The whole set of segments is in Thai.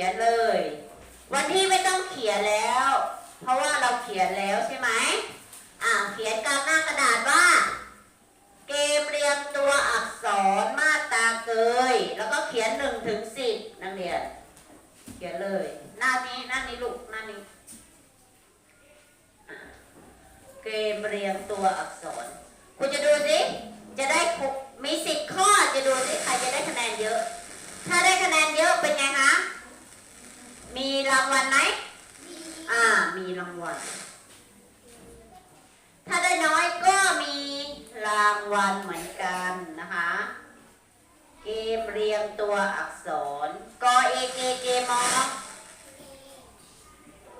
ยนเลย วันที่ไม่ต้องเขียนแล้ว เพราะว่าเราเขียนแล้วใช่ไหมอ่าเขียนกลางหน้ากระดาษว่า เกมเรียงตัวอักษรมาตราเกย แล้วก็เขียนหนึ่งถึงสิบนักเรียนเขียนเลย หน้านี้หน้านี้ลูกหน้านี้ เกมเรียงตัวอักษร คุณจะดูสิจะได้มีสิบข้อจะดูสิใครจะได้คะแนนเยอะ ถ้าได้คะแนนเยอะเป็นไงคะ มีรางวัลไหมอ่า มีรางวัล ถ้าได้น้อยก็มีรางวัลเหมือนกันนะคะ เกมเรียงตัวอักษร กอเอเกเกมอ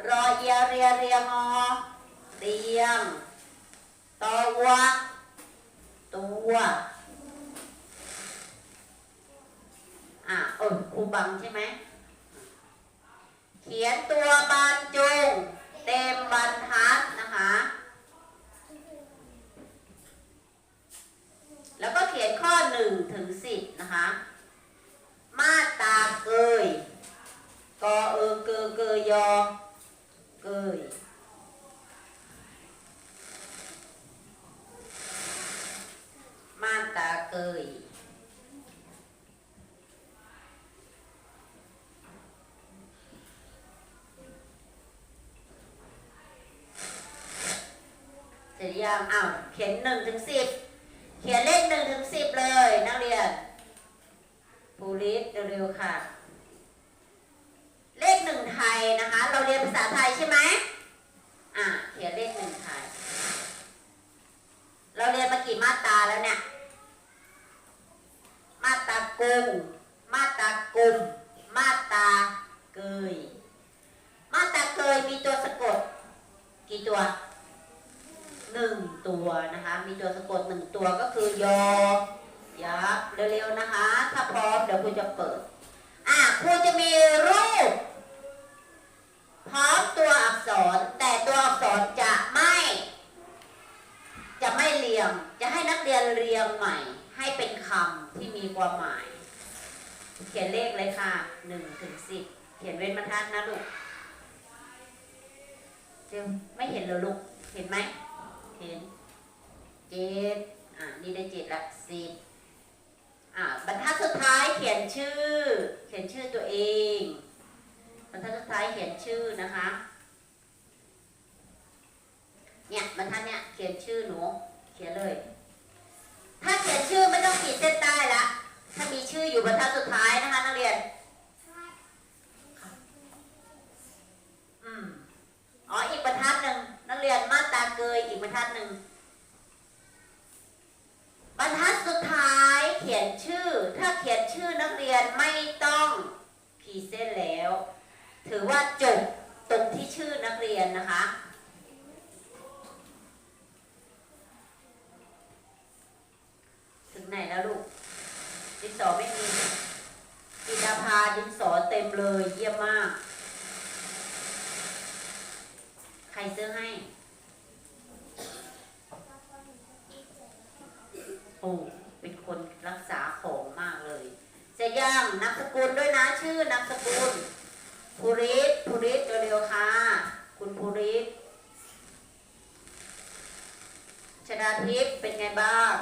รอเอียเรียเรียงอเรียงตอวัวตัวอะเออครูบังใช่ไหม เขียนตัวบรรจงเต็มบรรทัดนะคะ แล้วก็เขียนข้อหนึ่งถึงสิบนะคะ มาตาเกย กอเออเกอเกยอเกยมาตาเกย เสร็จยังอ้าวเขียนหนึ่งถึงสิบเขียนเลขหนึ่งถึงสิบเลย นักเรียนภูริศเร็วๆค่ะ เลขหนึ่งไทยนะคะ เราเรียนภาษาไทยใช่ไหมอะเขียนเลขหนึ่งไทย เราเรียนมากี่มาตราแล้วเนี่ย มาตรากุงมาตรากุม มาตราเกย มาตราเกยมีตัวสะกด กี่ตัว หนึ่งตัวนะคะ มีตัวสะกดหนึ่งตัวก็คือยอยักษ์เร็วๆนะคะ ถ้าพร้อมเดี๋ยวครูจะเปิด อะครูจะมีรูป พร้อมตัวอักษร แต่ตัวอักษรจะไม่ จะไม่เรียง จะให้นักเรียนเรียงใหม่ ให้เป็นคำที่มีความหมาย เขียนเลขเลยค่ะหนึ่งถึงสิบเขียนเว้นบรรทัดนะลูกเดี๋ยวไม่เห็นเหรอลูก เห็นไหม เห็นเจ็ดอ่านี่ได้เจ็ดละสิบอ่าบรรทัดสุดท้ายเขียนชื่อ เขียนชื่อตัวเอง บรรทัดสุดท้ายเขียนชื่อนะคะเนี่ยบรรทัดเนี่ยเขียนชื่อหนูเขียนเลย ถ้าเขียนชื่อไม่ต้องขีดเส้นใต้ละถ้ามีชื่ออยู่บรรทัดสุดท้ายนะคะนักเรียนอืมอ๋ออีกบรรทัดหนึ่ง นักเรียนมาตาเกยอีกบรรทัดหนึ่งบรรทัดสุดท้ายเขียนชื่อ ถ้าเขียนชื่อนักเรียนไม่ต้องขีดเส้นแล้ว ถือว่าจบตรงที่ชื่อนักเรียนนะคะถึงไหนแล้วลูกดินสอไม่มีกินาพาดินสอเต็มเลยเยี่ยมมาก ใค รซื้อให้ โอ้ เป็นคนรักษาของมากเลยเสร็จยังนามสกุลด้วยนะชื่อนามสกุลภูริศภูริศเร็วๆค่ะ คุณภูริศชนาทิพย์เป็นไงบ้าง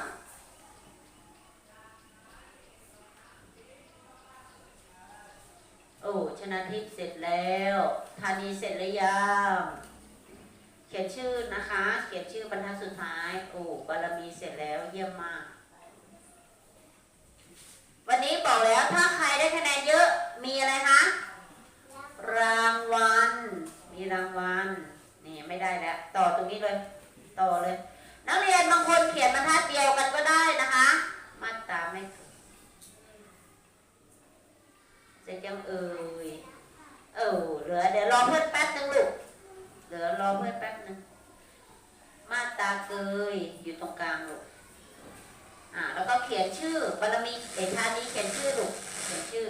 โอ้ชนะทิพย์เสร็จแล้วธานีเสร็จหรือยัง เขียนชื่อนะคะ เขียนชื่อบรรทัดสุดท้าย โอ้บารมีเสร็จแล้วเยี่ยมมาก วันนี้บอกแล้วถ้าใครได้คะแนนเยอะมีอะไรคะรางวัล มีรางวัล นี่ไม่ได้แล้ว ต่อตรงนี้เลย ต่อเลย นักเรียนบางคนเขียนบรรทัดเดียวกันก็ได้นะคะ มาตราไม่ถูกเสร็จยังเอ่ยเออเหลือเดี๋ยวรอเพื่อนแป๊บนึงลูก เหลือรอเพื่อนแป๊บนึงมาตาเกยอยู่ตรงกลางลูกอ่าแล้วก็เขียนชื่อบารมีเอกทานี้เขียนชื่อลูกเขียนชื่อ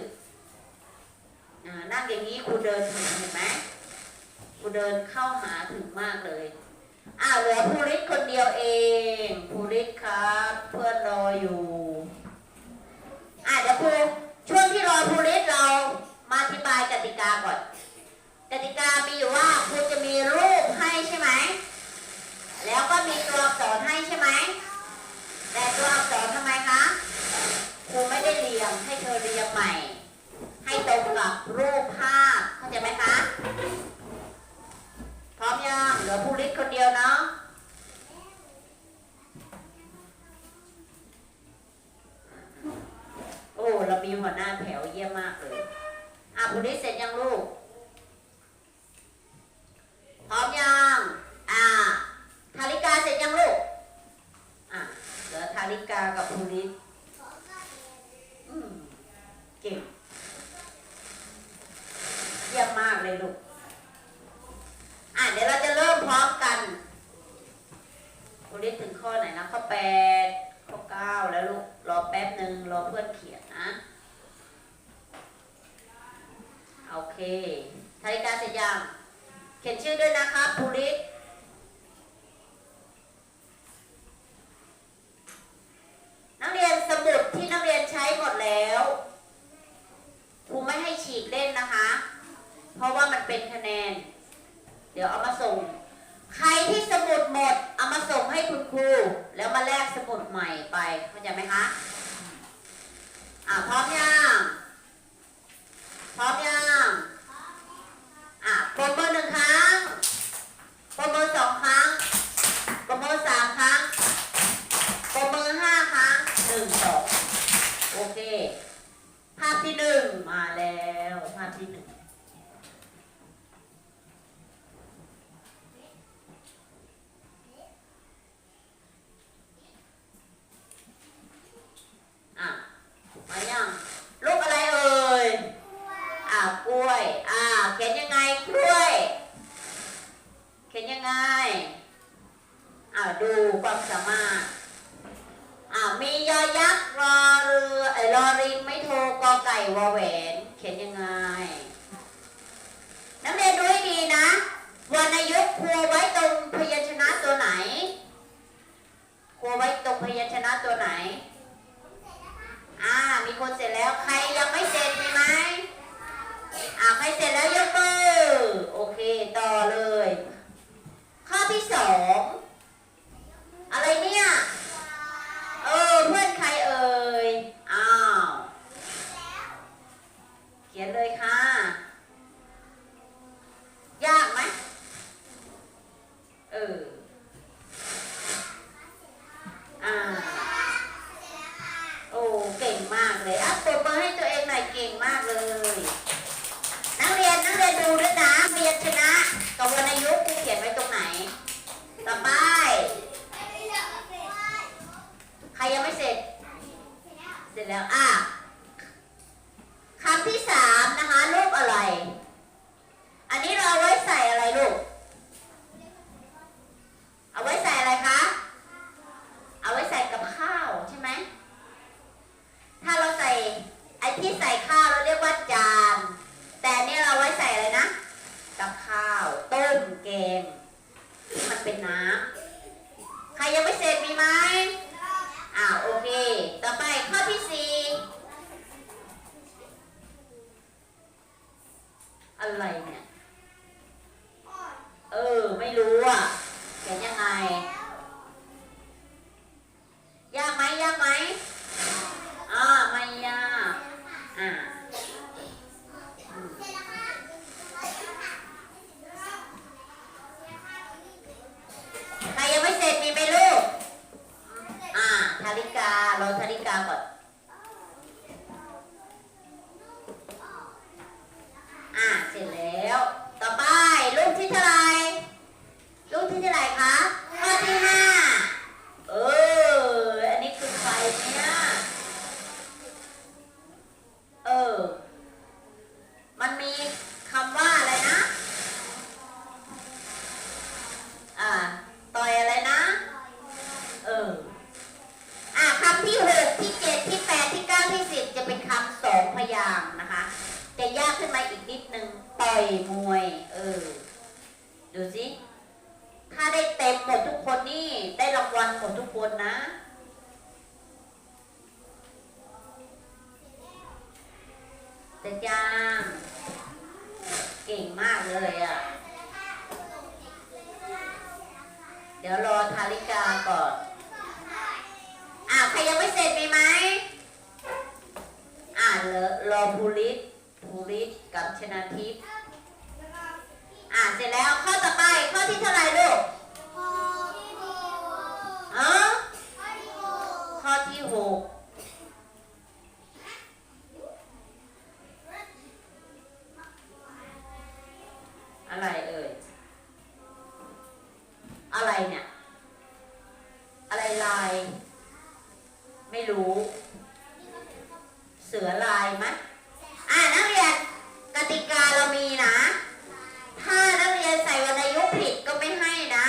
อ่านั่งอย่างนี้ครูเดินถึงเห็นไหมครูเดินเข้าหาถึงมากเลยอ้าวเหลือภูริศคนเดียวเองภูริศครับ เพื่อนรออยู่อะเดี๋ยวครูช่วงที่รอภูริศเรามาอธิบายกติกาก่อน กติกามีอยู่ว่าครูจะมีรูปให้ใช่ไหม แล้วก็มีตัวอักษรให้ใช่ไหม แต่ตัวอักษรทำไมคะครูไม่ได้เรียงให้เธอเรียงใหม่ ให้ตรงกับรูปภาพเข้าใจไหมคะ พร้อมยังเหลือภูริศคนเดียวเนาะโอ้เรามีหัวหน้าแถวเยี่ยมมากเลยอะภูริศเสร็จยังลูก พร้อมยังอ่าธาริกาเสร็จยังลูกอะเหลือธาริกากับภูริศอืมเก่งเยี่ยมมากเลยลูกอะเดี๋ยวเราจะเริ่มพร้อมกันภูริศถึงข้อไหนนะข้อแปดข้อเก้าแล้วลูกรอแป๊บหนึ่งรอเพื่อนเขียนนะโอเคธาริกาเสร็จยัง เขียนชื่อด้วยนะครับภูริศนักเรียนสมุดที่นักเรียนใช้หมดแล้วครูไม่ให้ฉีกเล่นนะคะ เพราะว่ามันเป็นคะแนน เดี๋ยวเอามาส่ง ใครที่สมุดหมด เอามาส่งให้คุณครู แล้วมาแลกสมุดใหม่ไปเข้าใจไหมคะอ่าพร้อมยังพร้อมยัง อะปรบมือหนึ่งครั้งปรบมือสองครั้งปรบมือสามครั้งปรบมือห้าครั้งหนึ่งสองโอเค ภาพที่หนึ่งมาแล้ว ภาพที่หนึ่งอะมายัง กล้วย อ่าเขียนยังไงกล้วย เขียนยังไง อ่าดูความสามารถ อ่ามียอยักษ์รอเรือไอ้รอริงไม่โทรกอไก่วอแหวน เขียนยังไง น้ำเรียนดูให้ดีนะวรรณยุกต์ครัวไว้ตรงพยัญชนะตัวไหนครัวไว้ตรงพยัญชนะตัวไหนอ่า มีคนเสร็จแล้ว ใครยังไม่เสร็จมีไหม อ่าใครเสร็จแล้วยกมือ โอเคต่อเลย ข้อที่สองอะไรเนี่ย เออเพื่อนใครเอ่ย อ้าว เขียนเลยค่ะ ยากไหม เออ อ่า โอ้ เก่งมากเลยอะปรบมือให้ตัวเองหน่อยเก่งมากเลย นักเรียนนักเรียนดูด้วยนะเรียนชนะกับวรรณยุกต์ครูเขียนไว้ตรงไหน ต่อไป ใครยังไม่เสร็จ เสร็จแล้ว อะคำที่สามนะคะรูปอะไร อันนี้เราเอาไว้ใส่อะไรลูก เอาไว้ใส่อะไรคะ เอาไว้ใส่กับข้าวใช่ไหม ถ้าเราใส่ไอ้ที่ใส่ข้าวเราเรียกว่าจาน แต่อันนี่เราไว้ใส่อะไรนะ กับข้าว ต้มแกงที่มันเป็นน้ำ ใครยังไม่เสร็จมีไหมอ่าโอเค ต่อไปข้อที่สี่อะไรเนี่ย เออ ไม่รู้อะเขียนยังไง ยากไหมยากไหมอ่าไม่ยากอ่าอืมใครยังไม่เสร็จมีไหมลูก อ่าธาริการอธาริกาก่อน อ่าเสร็จแล้ว ต่อไปลูกที่เท่าไหร่รูกที่เท่าไหร่คะข้อที่ห้า อ่ารอรอภูริศภูริศกับชนาทิพย์อ่าเสร็จแล้วข้อต่อไปข้อที่เท่าไหร่ลูกอ๋อข้อที่หกอะไรเอ่ย อะไรเนี่ย อะไรลาย ไม่รู้ เสือลายไหมอ่านักเรียนกติกาเรามีนะ ถ้านักเรียนใส่วรรณยุกต์ผิดก็ไม่ให้นะ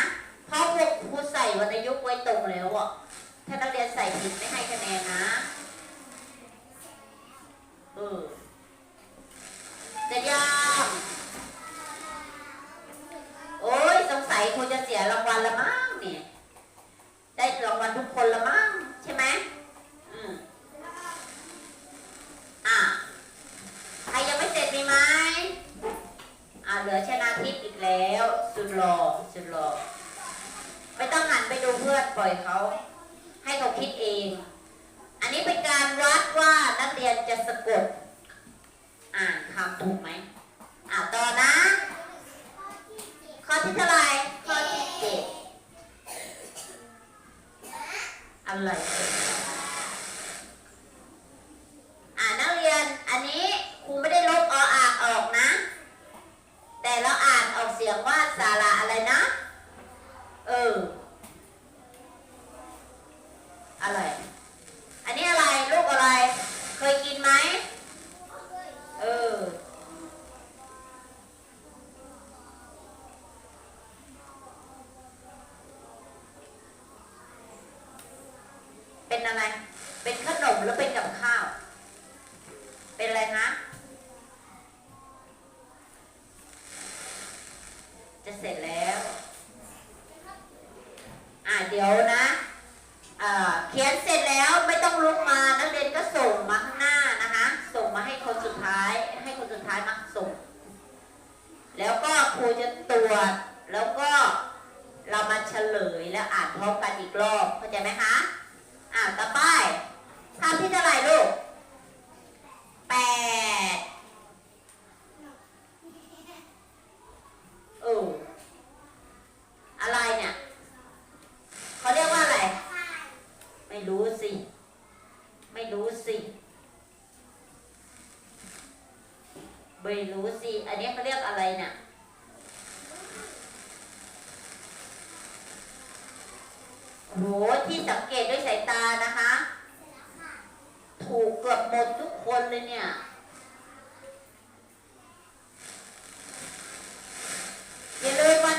เพราะพวกครูใส่วรรณยุกต์ไว้ตรงแล้วอะถ้านักเรียนใส่ผิดไม่ให้คะแนนนะเออจะยากโอ้ยสงสัยครูจะเสียรางวัลละมั้งเนี่ย ได้รางวัลทุกคนละมั้งใช่ไหมอืมอะ ใครยังไม่เสร็จมีไหมอ่าเหลือชนะทิพย์อีกแล้ว สุดหล่อสุดหล่อไม่ต้องหันไปดูเพื่อนปล่อยเขา ให้เขาคิดเอง อันนี้เป็นการวัดว่านักเรียนจะสะกด อ่านคำถูกไหม อ่าต่อนะ ข้อที่เท่าไหร่ข้อที่เจ็ดอะไรเอ่ยอ่านักเรียน อันนี้ครูไม่ได้ลบออ่างออกนะ แต่เราอ่านออกเสียงว่าสาระอะไรนะ เออ อะไร อันนี้อะไร ลูกอะไร เคยกินไหม เออ เป็นอะไร เป็นขนมหรือเป็นกับข้าว เป็นอะไรนะ จะเสร็จแล้ว อ่าเดี๋ยวนะเขียนเสร็จแล้วไม่ต้องลุกมา นักเรียนก็ส่งมาข้างหน้านะคะ ส่งมาให้คนสุดท้าย ให้คนสุดท้ายมาส่ง แล้วก็ครูจะตรวจแล้วก็เรามาเฉลยและอ่านพร้อมกันอีกรอบเข้าใจไหมคะ อ่าต่อไปคำที่เท่าไหร่ลูกแปดเอออะไรเนี่ย เขาเรียกว่าอะไร ไม่รู้สิ ไม่รู้สิ ไม่รู้สิ อันนี้เขาเรียกอะไรเนี่ย โอ้โห ที่สังเกตด้วยสายตานะคะ ถูกเกือบหมดทุกคนเลยเนี่ย อย่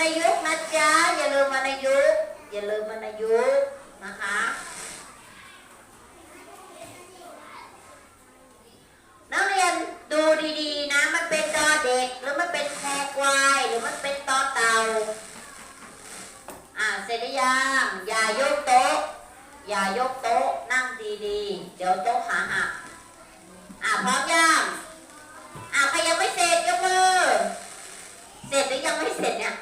ายุกนะจ๊ะอย่าลืมวรรณยุกอย่าลืมวรรณยุกนะคะนักเรียนดูดีๆ นะ มันเป็นดอเด็กหรือมันเป็นคอควายหรือมันเป็นตอเต่าอ่าเสร็จหรือยังอย่ายกโต๊ะ อย่ายกโต๊ะนั่งดีๆ เดี๋ยวโต๊ะขาหักอ่าพร้อมยังอ่าใครยังไม่เสร็จยกมือเสร็จหรือยังไม่เสร็จเนี่ย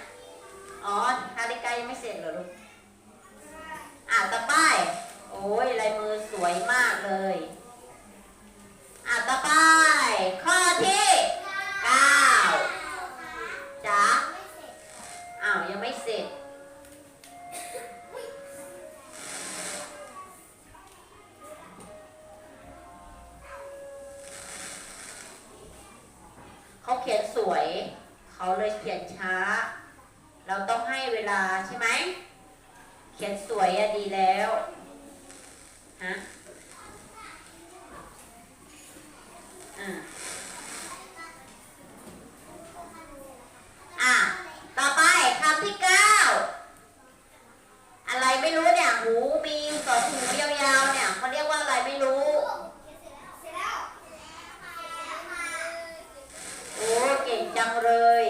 อ๋อคาริกายังไม่เสร็จเหรอลูกอ่าต่อไปโอ้ยลายมือสวยมากเลยอ่าต่อไปข้อที่เก้าจ๋าอ้าวยังไม่เสร็จเขาเขียนสวย เขาเลยเขียนช้า เราต้องให้เวลาใช่ไหม เขียนสวยอะดีแล้ว ฮะ อ่าอะ ต่อไปคำที่เก้า อะไรไม่รู้เนี่ย หูมีสองหูยาวๆเนี่ยเขาเรียกว่าอะไรไม่รู้ โอ้เก่งจังเลย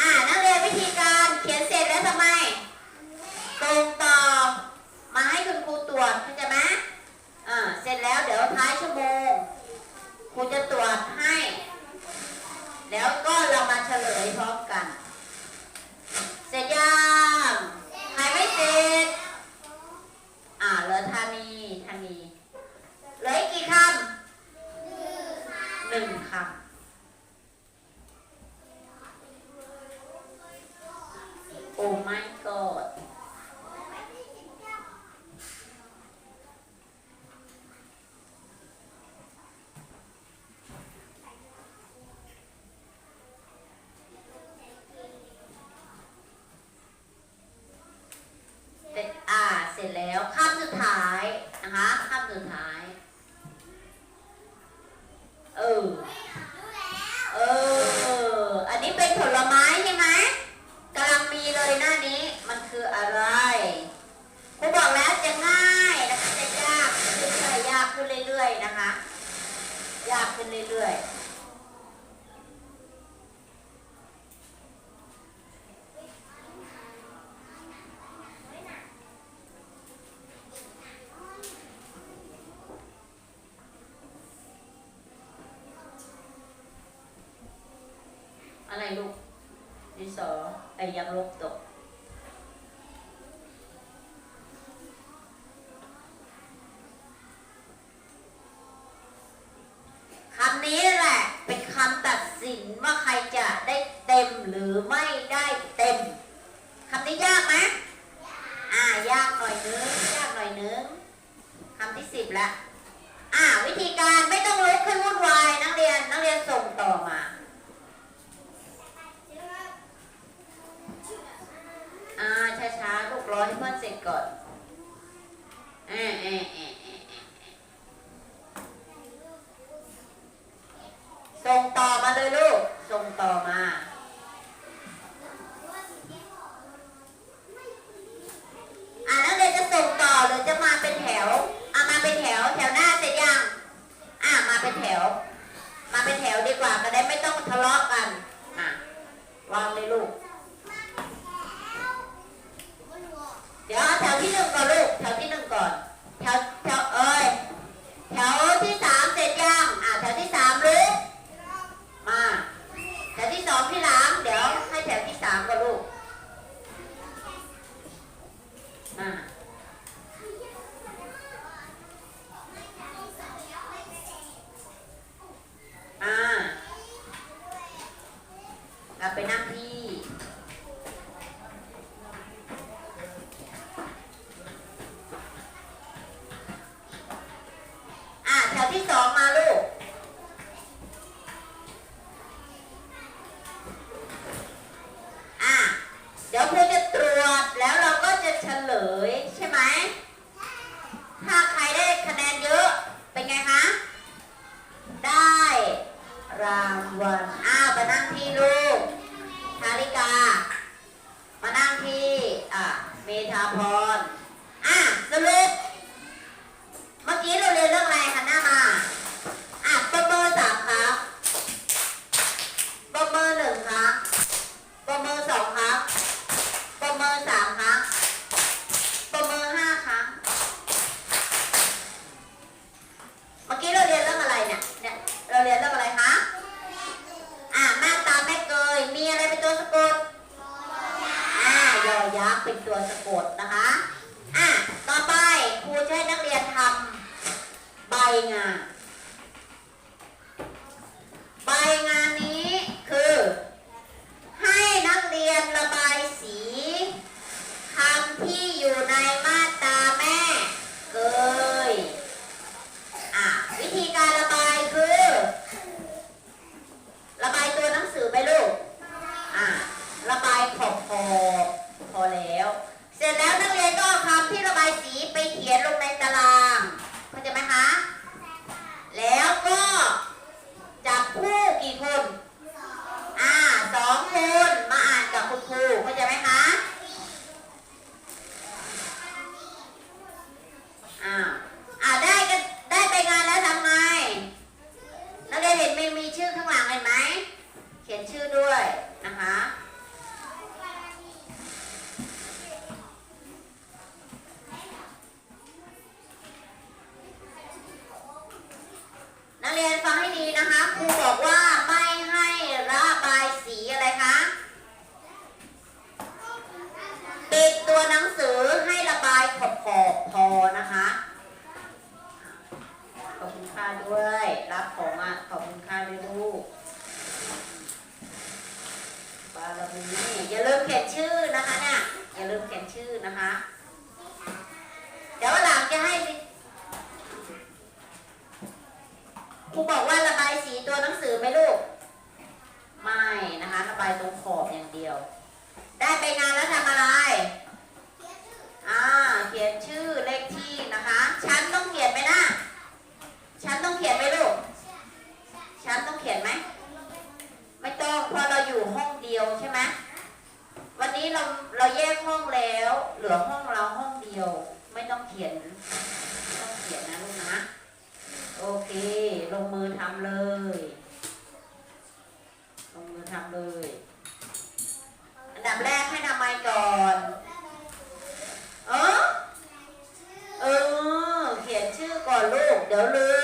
อ่านักเรียนวิธีการเขียนเสร็จแล้วทำไมตรงต่อ มาให้ คุณครูตรวจเข้าใจไหมอ่าเสร็จแล้วเดี๋ยวท้ายชั่วโมงครูจะตรวจให้ แล้วก็เรามาเฉลยพร้อมกัน เสร็จยังใครไม่เสร็จ อ่าเหลือธานีธานีเหลืออีกกี่คำหนึ่งคำ โอ้ my god เสร็จอ่า เสร็จแล้วข้ามสุดท้ายนะ คะข้ามสุดท้าย เออ เออ อันนี้เป็นผลไม้ใช่ไหมกำลังมีเลยหน้านี้ มันคืออะไรครูบอกแล้วจะง่ายแล้วก็จะยากขึ้นเรื่อยๆยากขึ้นเรื่อยๆนะคะ ยากขึ้นเรื่อยๆ อะไรลูกดินสอไอ้ยังลบตก คำนี้แหละ เป็นคำตัดสินว่าใครจะได้เต็ม หรือไม่ได้เต็มคำนี้ยากไหมอ่ายากหน่อยนึงยากหน่อยนึงคำที่สิบละอ่าวิธีการไม่ต้องลุกให้วุ่นวายนักเรียนนักเรียนส่งต่อมาอ่าช้าๆลูกรอให้เพื่อนเสร็จก่อนเอะเอะเอะเอะเอะส่งต่อมาเลยลูก ส่งต่อมา อะนเรียนจะส่งต่อหรือจะมาเป็นแถวอามาเป็นแถวแถวหน้าเสร็จยังอะมาเป็นแถว มาเป็นแถวดีกว่าจะได้ไม่ต้องทะเลาะกันอะวางเลยลูก เดี๋ยวแถวที่หนึ่งก่อนลูกแถวที่หนึ่งก่อนแถวแถวเอ้ยแถวที่สามเสร็จยังอะแถวที่สามหรือมาแถวที่สองที่หลัง ลักษณ์เป็นตัวสะกดนะคะอะต่อไปครูจะให้นักเรียนทำใบงาน ใบงานนี้คือ ให้นักเรียนระบาย hielo ก่อนลูก เดี๋ยวลืม